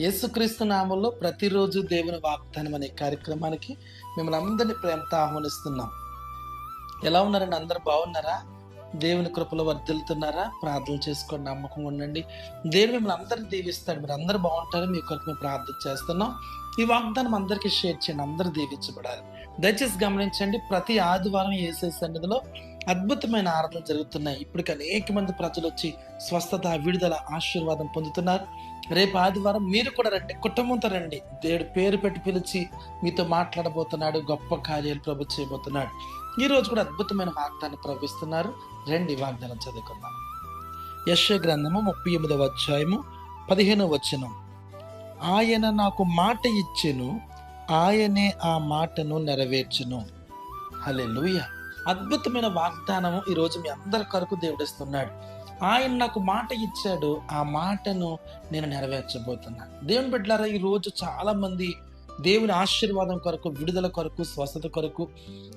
యేసుక్రీస్తు నామంలో ప్రతిరోజు దేవుని వాగ్దానం అనే కార్యక్రమానికి మిమ్మల్ని అందరినీ ప్రేమతో ఆహ్వానిస్తున్నాం. ఎలా ఉన్నారండి? అందరు బాగున్నారా? దేవుని కృపలో వర్ధిల్తున్నారా ప్రార్థన చేసుకోండి నమ్మకం ఉండండి. దేవుడు మిమ్మల్ని అందరిని దీవిస్తాడు. మీరు అందరు బాగుంటారు. మీ కొరకు మేము ప్రార్థన చేస్తున్నాం. ఈ వాగ్దానం అందరికీ షేర్ చేయండి. అందరూ దీవించబడాలి. దయచేసి గమనించండి ప్రతి ఆదివారం ఏసే సన్నిధిలో అద్భుతమైన ఆరాధనలు జరుగుతున్నాయి. ఇప్పటికి అనేక మంది ప్రజలు వచ్చి స్వస్థత విడుదల ఆశీర్వాదం పొందుతున్నారు. రేపు ఆదివారం మీరు కూడా రండి. కుటుంబంతో రండి. దేవుడు పేరు పెట్టి పిలిచి మీతో మాట్లాడబోతున్నాడు గొప్ప కార్యాలు ప్రభు చేయబోతున్నాడు. ఈరోజు కూడా అద్భుతమైన వాగ్దానం ప్రవహిస్తున్నారు. రండి వాగ్దానం చదువుకుందాం. యశ గ్రంథము ముప్పై ఎనిమిదవ అధ్యాయము పదిహేనవ వచనం. ఆయన నాకు మాట ఇచ్చెను ఆయనే ఆ మాటను నెరవేర్చును. హలే లూయా అద్భుతమైన వాగ్దానము ఈరోజు మీ అందరి కొరకు దేవుడిస్తున్నాడు ఆయన నాకు మాట ఇచ్చాడు. ఆ మాటను నేను నెరవేర్చబోతున్నాను దేవుని బిడ్డలారా ఈ రోజు దేవుని ఆశీర్వాదం కొరకు విడుదల కొరకు స్వస్థత కొరకు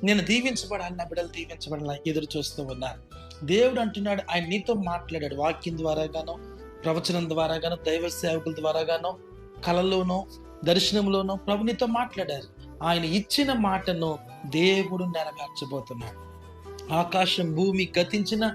నేను దీవించబడాలి నా బిడ్డలు దీవించబడాలని ఎదురు చూస్తూ ఉన్నారు. దేవుడు అంటున్నాడు ఆయన నీతో మాట్లాడాడు వాక్యం ద్వారా గాను ప్రవచనం ద్వారా గాను దైవ సేవకుల ద్వారా గాను కళలోనో దర్శనంలోనో ప్రభు నీతో మాట్లాడారు. ఆయన ఇచ్చిన మాటను దేవుడు నెరవేర్చబోతున్నాడు. ఆకాశం భూమి గతించిన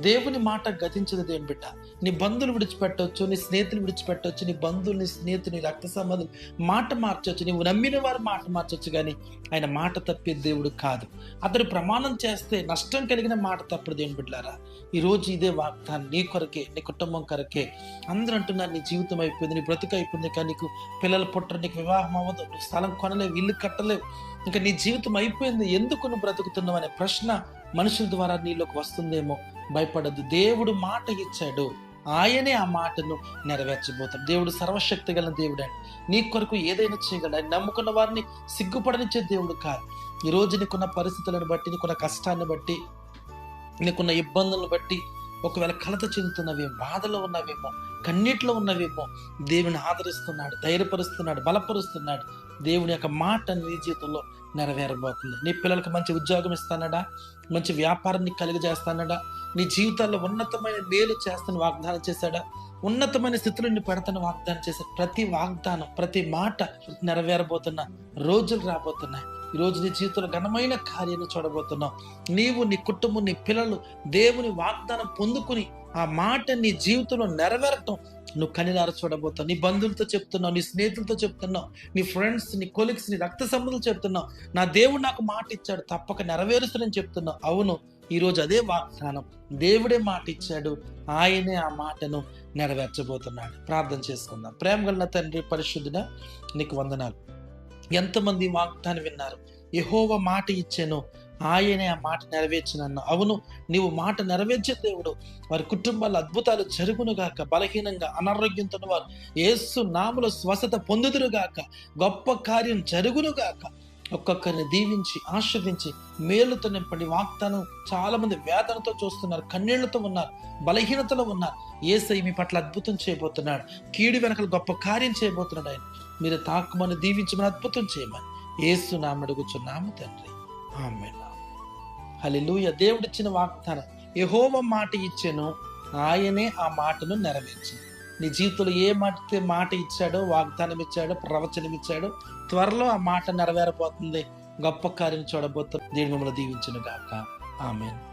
దేవుని మాట గతించదు దేవుని బిడ్డ. నీ బంధువులు విడిచిపెట్టవచ్చు నీ స్నేహితులు విడిచిపెట్టవచ్చు నీ బంధువులు నీ స్నేహితులు నీ రక్త సంబంధం మాట మార్చవచ్చు నీవు నమ్మిన వారు మాట మార్చవచ్చు కానీ ఆయన మాట తప్పే దేవుడు కాదు. అతడు ప్రమాణం చేస్తే నష్టం కలిగిన మాట తప్పుడు దేవుని బిడ్డారా ఈ రోజు ఇదే వాగ్దానం నీ కొరకే నీ కుటుంబం కొరకే. అందరూ అంటున్నారు నీ జీవితం అయిపోయింది నీ బ్రతుకు అయిపోయింది కానీ నీకు పిల్లలు పుట్టరు నీకు వివాహం అవ్వదు నువ్వు స్థలం కొనలేవు ఇల్లు కట్టలేవు. ఇంకా నీ జీవితం అయిపోయింది ఎందుకు నువ్వు బ్రతుకుతున్నావు అనే ప్రశ్న మనుషుల ద్వారా నీలోకి వస్తుందేమో? భయపడద్దు. దేవుడు మాట ఇచ్చాడు. ఆయనే ఆ మాటను నెరవేర్చబోతాడు. దేవుడు సర్వశక్తి గల దేవుడు అండి. నీ కొరకు ఏదైనా చేయగలడు. ఆయన నమ్ముకున్న వారిని సిగ్గుపడనిచ్చే దేవుడు కాదు. ఈ రోజు నీకున్న పరిస్థితులను బట్టి నీకున్న కష్టాన్ని బట్టి నీకున్న ఇబ్బందులను బట్టి ఒకవేళ కలత చెందుతున్నవేమో బాధలో ఉన్నవేమో కన్నీటిలో ఉన్నవేమో దేవుని ఆదరిస్తున్నాడు ధైర్యపరుస్తున్నాడు బలపరుస్తున్నాడు. దేవుని యొక్క మాట నీ జీవితంలో నెరవేరబోతుంది. నీ పిల్లలకు మంచి ఉద్యోగం ఇస్తానడా? మంచి వ్యాపారాన్ని కలిగజేస్తానడా నీ జీవితాల్లో ఉన్నతమైన మేలు చేస్తాను వాగ్దానం చేశాడా? ఉన్నతమైన స్థితిలో నిన్ను పెడతాను వాగ్దానం చేశాడు ప్రతి వాగ్దానం ప్రతి మాట నెరవేరబోతున్న రోజులు రాబోతున్నాయి. ఈరోజు రోజు నీ జీవితంలో ఘనమైన కార్యాన్ని చూడబోతున్నావు. నీవు నీ కుటుంబం నీ పిల్లలు దేవుని వాగ్దానం పొందుకుని ఆ మాట నీ జీవితంలో నెరవేరటం. నువ్వు కనిలారా చూడబోతావు నీ బంధువులతో చెప్తున్నావు. నీ స్నేహితులతో చెప్తున్నావు. నీ ఫ్రెండ్స్ నీ కొలిగ్స్ నీ రక్త సంబంధాలు చెప్తున్నావు. నా దేవుడు నాకు మాట ఇచ్చాడు. తప్పక నెరవేరుస్తానని చెప్తున్నావు. అవును ఈరోజు అదే వాగ్దానం. దేవుడే మాట ఇచ్చాడు. ఆయనే ఆ మాటను నెరవేర్చబోతున్నాడు. ప్రార్థన చేసుకుందాం. ప్రేమ గల తండ్రి పరిశుద్ధుడ నీకు వందనాలు. ఎంతమంది వాగ్దానం విన్నారు. యహోవ మాట ఇచ్చాను. ఆయనే ఆ మాట నెరవేర్చినన్న. అవును నీవు మాట నెరవేర్చే దేవుడు. వారి కుటుంబాల అద్భుతాలు జరుగునుగాక బలహీనంగా అనారోగ్యంతో వారు ఏసు నాముల స్వస్థత పొందుదురుగాక గొప్ప కార్యం జరుగునుగాక ఒక్కొక్కరిని దీవించి ఆస్వాదించి మేలుతో నింపండి. వాగ్దానం చాలామంది వేదనతో చూస్తున్నారు కన్నీళ్ళతో ఉన్నారు బలహీనతలో ఉన్నారు. ఏసై మీ పట్ల అద్భుతం చేయబోతున్నాడు. కీడు వెనకలు గొప్ప కార్యం చేయబోతున్నాడు ఆయన. మీరు తాకుమని దీవించమని అద్భుతం చేయమని. ఏసు నామడుగుచున్నాము తండ్రి. ఆమె హలిలూయ దేవుడిచ్చిన వాగ్దానం యహోవ మాట ఇచ్చాను ఆయనే ఆ మాటను నెరవేర్చింది నీ జీవితంలో ఏ మాట మాట ఇచ్చాడో వాగ్దానం ఇచ్చాడో ప్రవచనం ఇచ్చాడో త్వరలో ఆ మాట నెరవేరబోతుంది. గొప్ప కార్యం చూడబోతుంది దేవుడు మిమ్మల్ని దీవించను గాక. ఆమెను.